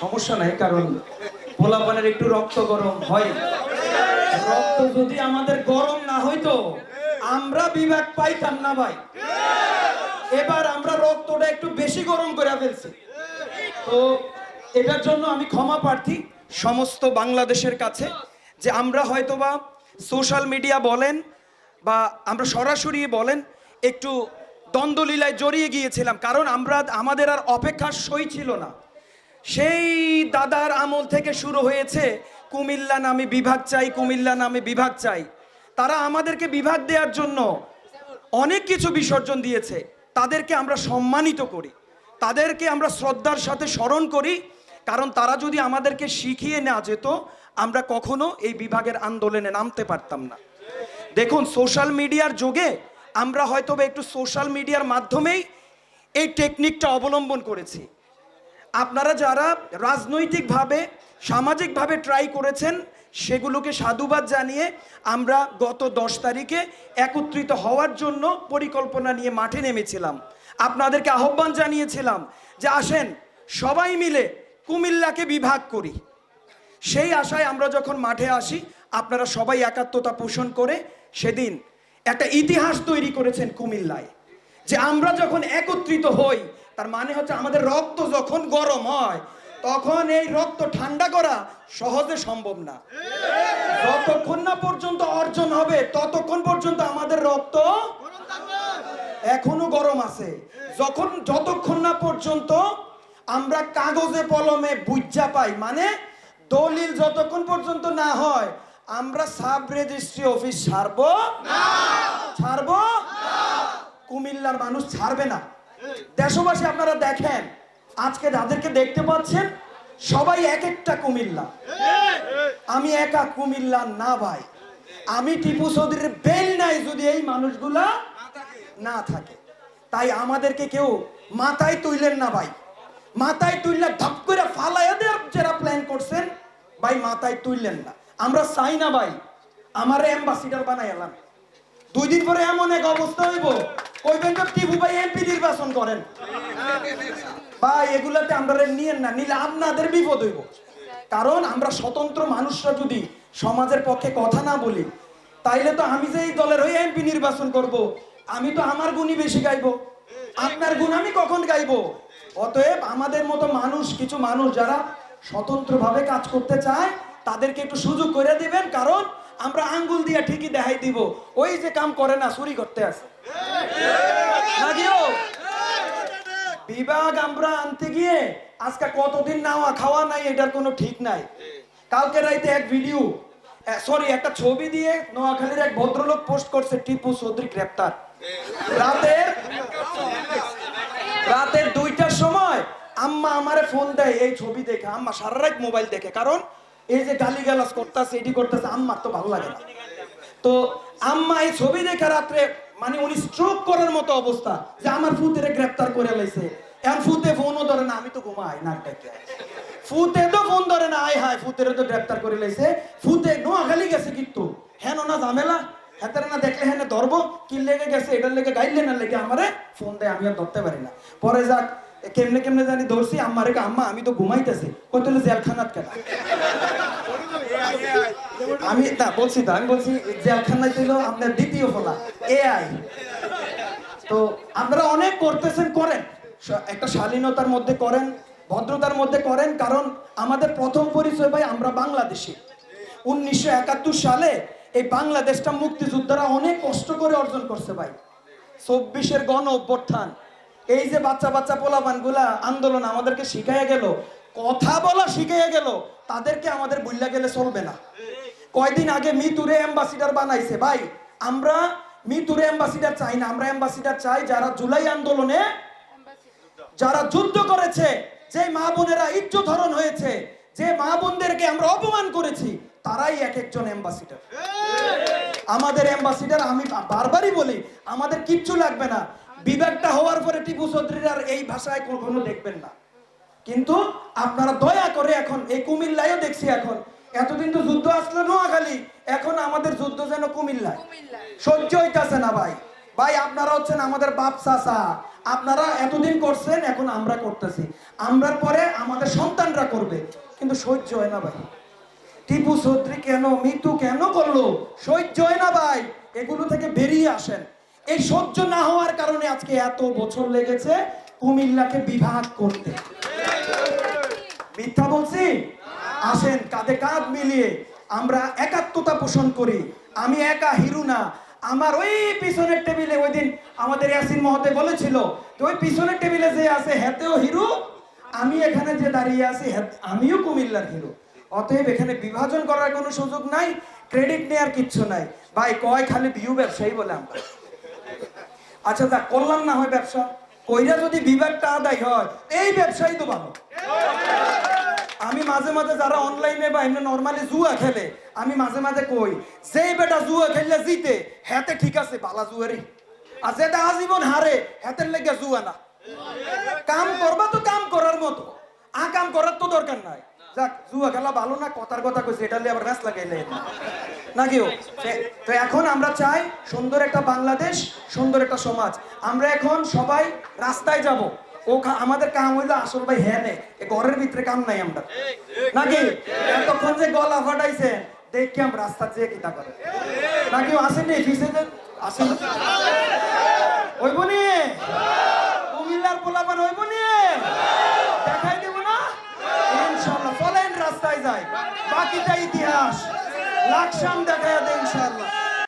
সমস্যা নাই, কারণ পোলাপানের একটু রক্ত গরম হয়। রক্ত যদি আমাদের গরম না হইতো, আমরা বিভাগ পাইতাম না ভাই। এবার আমরা রক্তটা একটু বেশি গরম করে ফেলছি। তো এটার জন্য আমি ক্ষমা প্রার্থী সমস্ত বাংলাদেশের কাছে, যে আমরা হয়তোবা সোশ্যাল মিডিয়া বলেন বা আমরা সরাসরি বলেন, একটু দ্বন্দ্বলীলায় জড়িয়ে গিয়েছিলাম। কারণ আমরা, আমাদের আর অপেক্ষার সই ছিল না। সেই দাদার আমল থেকে শুরু হয়েছে, কুমিল্লা নামে বিভাগ চাই, কুমিল্লা নামে বিভাগ চাই। তারা আমাদেরকে বিভাগ দেওয়ার জন্য অনেক কিছু বিসর্জন দিয়েছে। তাদেরকে আমরা সম্মানিত করি। তাদেরকে আমরা শ্রদ্ধার সাথে স্মরণ করি, কারণ তারা যদি আমাদেরকে শিখিয়ে না যেত, আমরা কখনো এই বিভাগের আন্দোলনে নামতে পারতাম না। দেখুন, সোশ্যাল মিডিয়ার যুগে আমরা হয়তো একটু সোশ্যাল মিডিয়ার মাধ্যমেই এই টেকনিকটা অবলম্বন করেছি। আপনারা যারা রাজনৈতিকভাবে, সামাজিকভাবে ট্রাই করেছেন, সেগুলোকে সাধুবাদ জানিয়ে আমরা গত দশ তারিখে একত্রিত হওয়ার জন্য পরিকল্পনা নিয়ে মাঠে নেমেছিলাম। আপনাদেরকে আহ্বান জানিয়েছিলাম যে আসেন, সবাই মিলে কুমিল্লাকে বিভাগ করি। সেই আশায় আমরা যখন মাঠে আসি, আপনারা সবাই একাত্মতা পোষণ করে সেদিন একটা ইতিহাস তৈরি করেছেন কুমিল্লায়। যে আমরা যখন একত্রিত হই তার মানে হচ্ছে আমাদের রক্ত যখন গরম হয় তখন এই রক্ত ঠান্ডা করা সহজে সম্ভব না। যতক্ষণ না পর্যন্ত অর্জন হবে ততক্ষণ পর্যন্ত আমাদের রক্ত এখনও গরম আছে। যখন যতক্ষণ না পর্যন্ত আমরা কাগজে কলমে বুঝা পাই মানে দলিল যতক্ষণ পর্যন্ত না হয় আমরা সাব রেজিস্ট্রি অফিস ছাড়বো? ছাড়বো? কুমিল্লার মানুষ ছাড়বে না। দেশবাসী আপনারা দেখেন, আজকে যাদেরকে দেখতে পাচ্ছেন, সবাই এক একটা কুমিল্লা। আমি একা কুমিল্লা না ভাই। আমি টিপু চৌধুরীর বেল নাই যদি এই মানুষগুলা না থাকে। তাই আমাদেরকে কেউ মাথায় তুইলেন না ভাই। মাথায় তুললে ধপ করে ফালাইয়া দেওয়ার যারা প্ল্যান করছেন, ভাই মাথায় তুললেন না। আমরা চাই না ভাই, আমার অ্যাম্বাসিডার বানাই এলাম। দুই দিন পরে এমন এক অবস্থা হইব কইবেন তো টিপু ভাই এমপি নির্বাচন করেন। ভাই, এগুলাতে আমরা নিয়েন না, নিলে আপনাদের বিপদ হইব। কারণ আমরা স্বতন্ত্র মানুষরা যদি সমাজের পক্ষে কথা না বলি, তাইলে তো আমি যে এই দলের হয়ে এমপি নির্বাচন করব, আমি তো আমার গুণই বেশি গাইবো। আপনার গুণ আমি কখন গাইবো? অতএব আমাদের মতো মানুষ, কিছু মানুষ যারা স্বতন্ত্রভাবে কাজ করতে চায়, তাদেরকে একটু সুযোগ করে দিবেন, কারণ আমরা আঙ্গুল দিয়ে ঠিকই দেখাই দিব। ওই যে কাম করে না, চুরি করতে আছে। বিভাগ আমরা আনতে গিয়ে আজকে কতদিন নাওয়া খাওয়া নাই, এটার কোনো ঠিক নাই। কালকে রাইতে এক ভিডিও সরি একটা ছবি দিয়ে নোয়াখালীর এক ভদ্রলোক পোস্ট করছে, টিপু চৌধুরী গ্রেপ্তার। রাতের রাতের দুইটার সময় আম্মা আমারে ফোন দেয়, এই ছবি দেখে, আম্মা সারা মোবাইল দেখে। কারণ এই যে গালি গালাজ করতেছে এটি করতেছে, আম্মার তো ভালো লাগে না। তো আম্মা এই ছবি দেখে রাত্রে মানে উনি স্ট্রোক করার মতো অবস্থা যে আমার ফুতেরে গ্রেপ্তার করে লাইছে। এখন ফুতে ফোনও ধরে না, আমি তো ঘুমাই ফুতে তো ফোন ধরে না, আয় হায়, ফুতেরে তো গ্রেপ্তার করে লাইছে। ফুতে নোয়াখালী গেছে কিন্তু। হেন না ঝামেলা, হেতারে না দেখলে হেনে ধরবো কি লেগে গেছে, এটার লেগে গাইলে না লেগে আমারে ফোন দেয়, আমি আর ধরতে পারি না। পরে যাক কেমনে কেমনে জানি ধরছি আম্মারে কে, আম্মা আমি তো ঘুমাইতেছি। কত জেলখানাত কেন? আমি না বলছি তো আমি বলছি জেলখানায় ছিল আপনার দ্বিতীয় ফলা এআই। তো আপনারা অনেক করতেছেন করেন। একটা শালীনতার মধ্যে করেন ভদ্রতার মধ্যে করেন কারণ আমাদের প্রথম পরিচয় ভাই আমরা বাংলাদেশি। উনিশশো একাত্তর সালে এই বাংলাদেশটা মুক্তিযোদ্ধারা অনেক কষ্ট করে অর্জন করছে ভাই। চব্বিশের গণ অভ্যুত্থান এই যে বাচ্চা বাচ্চা পোলাপানগুলা আন্দোলন আমাদেরকে শিখাইয়া গেল কথা বলা শিখাইয়া গেল তাদেরকে আমাদের বুল্লা গেলে চলবে না। কয়দিন আগে মিতুরে অ্যাম্বাসিডার বানাইছে ভাই আমরা মিতুরে অ্যাম্বাসিডার চাই না আমরা অ্যাম্বাসিডার চাই যারা জুলাই আন্দোলনে যারা যুদ্ধ করেছে যে মা বোনেরা ইজ্জত ধরন হয়েছে যে মা বোনদেরকে আমরা অপমান করেছি তারাই এক একজন অ্যাম্বাসিডার। আমাদের অ্যাম্বাসিডার আমি বারবারই বলি আমাদের কিচ্ছু লাগবে না। বিভাগটা হওয়ার পরে টিপু চৌধুরীর আর এই ভাষায় কখনো দেখবেন না। কিন্তু আপনারা দয়া করে এখন এই কুমিল্লায়ও দেখছি এখন। এতদিন তো যুদ্ধ আসলো নোয়াখালী এখন আমাদের যুদ্ধ যেন কুমিল্লায়। সহ্য হইতাছে না ভাই। ভাই আপনারা হচ্ছেন আমাদের বাপ চাচা। আপনারা এতদিন করছেন এখন আমরা করতেছি। আমরার পরে আমাদের সন্তানরা করবে। কিন্তু সহ্য হয় না ভাই। টিপু চৌধুরী কেন মৃত্যু কেন করল? সহ্য হয় না ভাই। এগুলো থেকে বেরিয়ে আসেন। এই সহ্য না হওয়ার কারণে আজকে এত বছর লেগেছে কুমিল্লাকে বিভাগ করতে। মিথ্যা বলছি? আসেন, কাঁধে কাঁধ মিলিয়ে আমরা একাত্মতা পোষণ করি। আমি একা, হিরু না। আমার ওই পিছনের টেবিলে ওই দিন আমাদের ইয়াসিন মহতে বলেছিল যে ওই পিছনের টেবিলে যে আছে, হেতেও হিরু? আমি এখানে যে দাঁড়িয়ে আছি আমিও কুমিল্লার হিরো। অতএব এখানে বিভাজন করার কোনো সুযোগ নাই, ক্রেডিট নেওয়ার কিচ্ছু নাই। ভাই, কয় খালি ভিউ ব্যবসায়ী বলে আমরা। আচ্ছা তা করলাম না হয় ব্যবসা? কইরা যদি বিভাগটা আদায় হয়, এই ব্যবসায়ী তো ভালো। আমি মাঝে মাঝে যারা অনলাইনে বা এমনি নর্মালি জুয়া খেলে, আমি মাঝে মাঝে কই, যেই বেটা জুয়া খেললে জিতে, হেতে ঠিক আছে, বালা জুয়ারি। আর যেটা আজীবন হারে, হেতের লেগে জুয়া না। কাম করবা তো কাম করার মতো। আ কাম করার তো দরকার নাই। যাক, জুয়া খেলা ভালো না, কথার কথা কইছে, এটা লিয়ে আবার ব্যাস লাগাইলে নাকিও সে- তো এখন আমরা চাই সুন্দর একটা বাংলাদেশ, সুন্দর একটা সমাজ। আমরা এখন সবাই রাস্তায় যাব। ও আমাদের কাম হইল আসল ভাই হ্যাঁ নে ঘরের ভিতরে কাম নাই আমরা। নাকি? এতক্ষণ যে গলা ফাটাইছে দেখি আমরা রাস্তা যেয়ে কিতা করে। নাকি আসেনি ফিসে আসেন ওই বনি কুমিল্লার পোলাপান ওই বনি দেখাই দেব না ইনশাআল্লাহ দেখা রাস্তায়